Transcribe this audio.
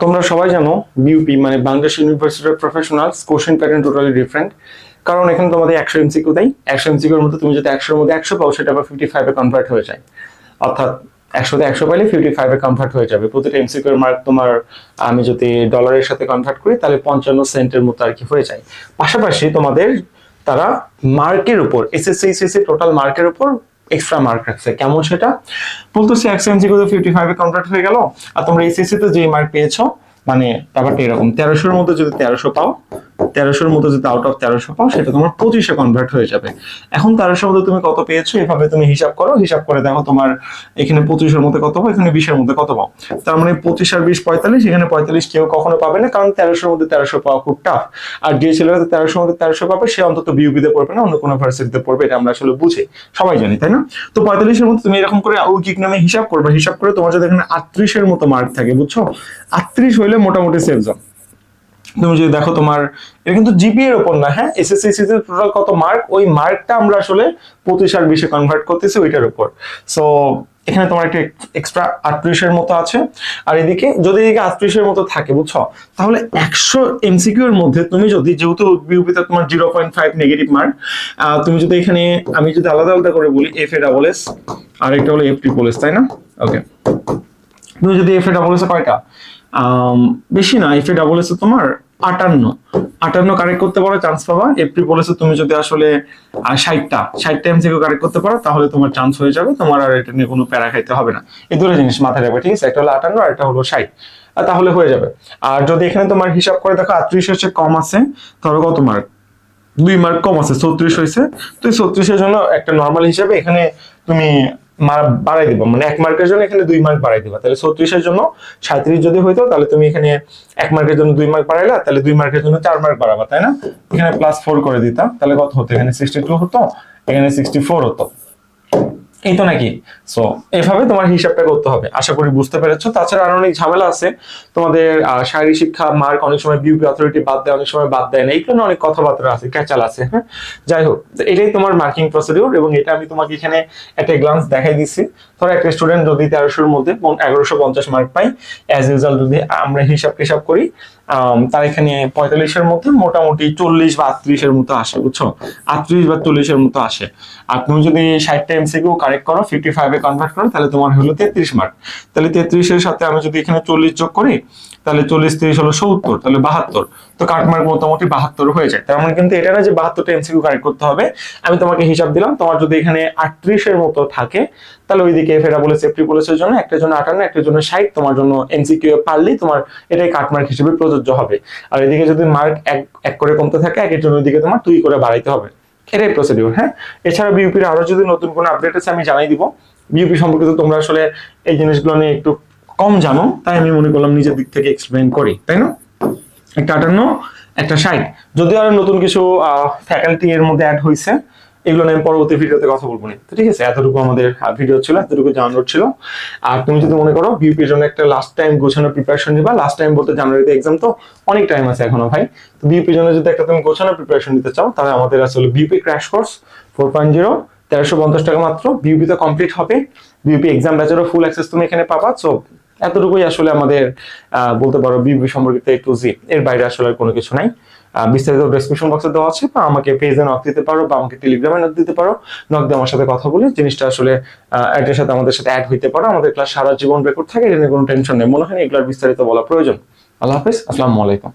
তোমরা সবাই জানো বিউপি মানে Bangladesh university of professionals question pattern totally different কারণ এখানে তোমাদের একশো এমসিকিউ দেয়। একশো এমসিকিউর মধ্যে তুমি যদি একশোর মধ্যে একশো পাও, সেটা আবার ফিফটি ফাইভে কনভার্ট হয়ে যায়। অর্থাৎ একশোতে একশো পাইলে ফিফটি ফাইভে কনভার্ট হয়ে যাবে। প্রতিটা এমসিকিউর মার্ক তোমার, আমি যদি ডলারের সাথে কনভার্ট করি, তাহলে পঞ্চান্ন সেন্টের মতো আর কি হয়ে যায়। পাশাপাশি তোমাদের তারা মার্কের উপর এসএসসি টোটাল মার্কের উপর এক্সট্রা মার্ক রাখছে কেমন সেটা? বলতেছি একশো এমসিকিউ তো ফিফটি ফাইভে কনভার্ট হয়ে গেল। আর তোমরা এসএসসি তে যে মার্ক পেয়েছ মানে ব্যাপারটা এরকম। তেরোশোর মধ্যে যদি তেরোশো পাও তেরোশোর মধ্যে যদি আউট অফ তেরোশো পাও, সেটা তোমার পঁচিশে কনভার্ট হয়ে যাবে। এখন তেরোশোর মধ্যে তুমি কত পেয়েছ? এভাবে তুমি হিসাব করো। হিসাব করে দেখো তোমার এখানে পঁচিশের মধ্যে কত পাও, এখানে বিশের মধ্যে কত পাও। তার মানে পঁচিশ আর বিশ পঁয়তাল্লিশ, এখানে পঁয়তাল্লিশ কেউ কখনো পাবে না, কারণ তেরোশোর মধ্যে তেরোশো পাওয়া খুব টাফ আর যে ছেলেরা তেরোশোর মধ্যে তেরোশো পাবে, সে অন্তত বিউপিতে পড়বে না, অন্য কোনো ভার্সিটিতে পড়বে, এটা আমরা আসলে বুঝি। সবাই জানি, তাই না? তো পঁয়তাল্লিশের মধ্যে তুমি এরকম করে উইকিক নামে হিসাব করবে। হিসাব করে তোমার যদি এখানে আটত্রিশের মতো মার্ক থাকে, বুঝছ? আটত্রিশ হইলে মোটামুটি সেফ জোন তুমি যদি দেখো তোমার, এটা কিন্তু জিপি এর উপর না হ্যাঁ? এসএসসি তে টোটাল কত মার্ক ওই মার্কটা আমরা আসলে পঁচিশ আর বিশে কনভার্ট করতেছি ওইটার উপর সো এখানে তোমার একটা এক্সট্রা আটত্রিশের মতো আছে। আর এদিকে, যদি এদিকে আটত্রিশের মতো থাকে, বুঝছ? তাহলে একশো এমসিকিউ এর মধ্যে তুমি যদি, যেহেতু বিউপিতে তোমার zero point five negative mark তুমি যদি এখানে, আমি যদি আলাদা আলাদা করে বলি এফ এ ডাবল এস আর একটা হলো এফ ট্রিপল এস তাই না? ওকে তুমি যদি এফ এ ডাবল এস কয়টা বেশি না এ ডাবল এস তোমার আটান্ন। আটান্ন কারেক্ট করতে পারো চান্স পাবা। এপ্রি বলেছে তুমি যদি আসলে ষাটটা ষাটটা এমসিকিউ কারেক্ট করতে পারো, তাহলে তোমার চান্স হয়ে যাবে। তোমার আর এটা নিয়ে কোনো প্যারা খাইতে হবে না। এই দুটো জিনিস মাথায় রাখবে, ঠিক আছে? একটা হলো আটান্ন, আর একটা হলো ষাট। তাহলে হয়ে যাবে। আর যদি এখানে তোমার হিসাব করে দেখো, আটত্রিশ হচ্ছে কম আছে, ধরো কত মার্ক দুই মার্ক কম আছে ছত্রিশ হয়েছে তো এই ছত্রিশের জন্য একটা নর্মাল হিসাবে এখানে তুমি বাড়াই দিবা। মানে এক মার্কের জন্য এখানে দুই মার্ক বাড়াই দিবা। তাহলে ছত্রিশের জন্য সাঁত্রিশ যদি হইতো, তাহলে তুমি এখানে এক মার্কের জন্য দুই মার্ক বাড়াইলা, তাহলে দুই মার্কের জন্য চার মার্ক বাড়াবা, তাই না? এখানে প্লাস ফোর করে দিতাম, তাহলে কত হতো? এখানে সিক্সটি টু হতো, এখানে সিক্সটি ফোর হতো। এই তো নাকি? সো এভাবে তোমার হিসাবটা করতে হবে। আশা করি বুঝতে পেরেছ। তাছাড়া আরও অনেক ঝামেলা আছে। তোমাদের শারীরিক শিক্ষা, মার্ক অনেক সময় বিউপি অথরিটি বাদ দেয়, অনেক সময় বাদ দেয় না। এই নিয়ে অনেক কথাবার্তা আছে, ক্যাচাল আছে হ্যাঁ? যাই হোক এটাই তোমার মার্কিং প্রসিডিউর এবং এটা আমি তোমাকে এখানে একটা গ্লান্স দেখাই দিচ্ছি ধরো, একটা স্টুডেন্ট যদি তেরোশোর মধ্যে এগারোশো পঞ্চাশ মার্ক পাই অ্যাজ ইউজাল যদি আমরা হিসাব টিসাব করি তার এখানে পঁয়তাল্লিশের মধ্যে মোটামুটি চল্লিশ বা আটত্রিশের মতো আসে, বুঝছ? আটত্রিশ বা চল্লিশের মতো আসে। আর তুমি যদি ষাটটা এমসিকিউ কারেক্ট করো ফিফটি ফাইভে কনভার্ট করো, তাহলে তোমার হলো তেত্রিশ মার্ক তাহলে তেত্রিশের সাথে আমি যদি এখানে চল্লিশ যোগ করি, তাহলে চল্লিশ তিরিশ হলো সত্তর, তাহলে বাহাত্তর। তো কাট মার্ক মোটামুটি বাহাত্তর হয়ে যায়। তার মানে কিন্তু এটা না যে বাহাত্তরটা এমসিকিউ কারেক্ট করতে হবে। আমি তোমাকে হিসাব দিলাম, তোমার যদি এখানে আটত্রিশের মতো থাকে, তাহলে ওইদিকে ফেরা বলে সেফটি পুলিশের জন্য, একটার জন্য আটান্ন, একটার জন্য ষাট, তোমার জন্য এমসিকিউ পারলেই তোমার এটাই কাট মার্ক হিসেবে প্রযোজ্য। হবে। আর এদিকে যদি মার্ক এক এক করে কমতে থাকে, একের জন্য ওইদিকে তোমার দুই করে বাড়াইতে হবে। এটাই প্রসিডিউর হ্যাঁ? এছাড়া বিউপির আরও যদি নতুন কোনো আপডেট আছে, আমি জানাই দিব। বিউপি সম্পর্কিত তোমরা আসলে এই জিনিসগুলো নিয়ে একটু কম জানো, তাই আমি মনে করলাম নিজের দিক থেকে এক্সপ্লেন করি, তাই না? একটা আটান্ন, একটা ষাট। যদিও আরও নতুন কিছু ফ্যাকাল্টি এর মধ্যে অ্যাড হয়েছে এগুলো নিয়ে আমি পরবর্তী ভিডিওতে কথা বলব না। ঠিক আছে, এতটুকু আমাদের ভিডিও ছিল, এতটুকু জানানোর ছিল। আর তুমি যদি মনে করো বিউপির জন্য একটা লাস্ট টাইম গোছানো প্রিপারেশন নিবা লাস্ট টাইম বলতে জানুয়ারিতে এক্সাম তো অনেক টাইম আছে এখনও ভাই। তো বিউপির জন্য যদি একটা তুমি গোছানো প্রিপারেশন নিতে চাও, তাহলে আমাদের আসলে BUP crash course four point zero তেরোশো পঞ্চাশ টাকা মাত্র। বিউপি তো কমপ্লিট হবে। বিউপি এক্সাম ব্যাচেরও ফুল অ্যাক্সেস তুমি এখানে পাবা। সো এতটুকুই আসলে আমাদের বলতে পারো বিউপি সম্পর্কিত একটু জি এর বাইরে আসলে কোনো কিছু নাই। বিস্তারিত ডেসক্রিপশন বক্সে দেওয়া আছে, বা আমাকে পেজে নক দিতে পারো, বা আমাকে টেলিগ্রামে নক দিতে পারো। নক দিয়ে আমার সাথে কথা বলে, জিনিসটা আসলে এটার সাথে আমাদের সাথে অ্যাড হইতে পারো। আমাদের ক্লাস সারা জীবন রেকর্ড থাকে এটা নিয়ে কোনো টেনশন নেই। মনে হয় এগুলোর বিস্তারিত বলা প্রয়োজন। আল্লাহ হাফিজ, আসসালামু আলাইকুম।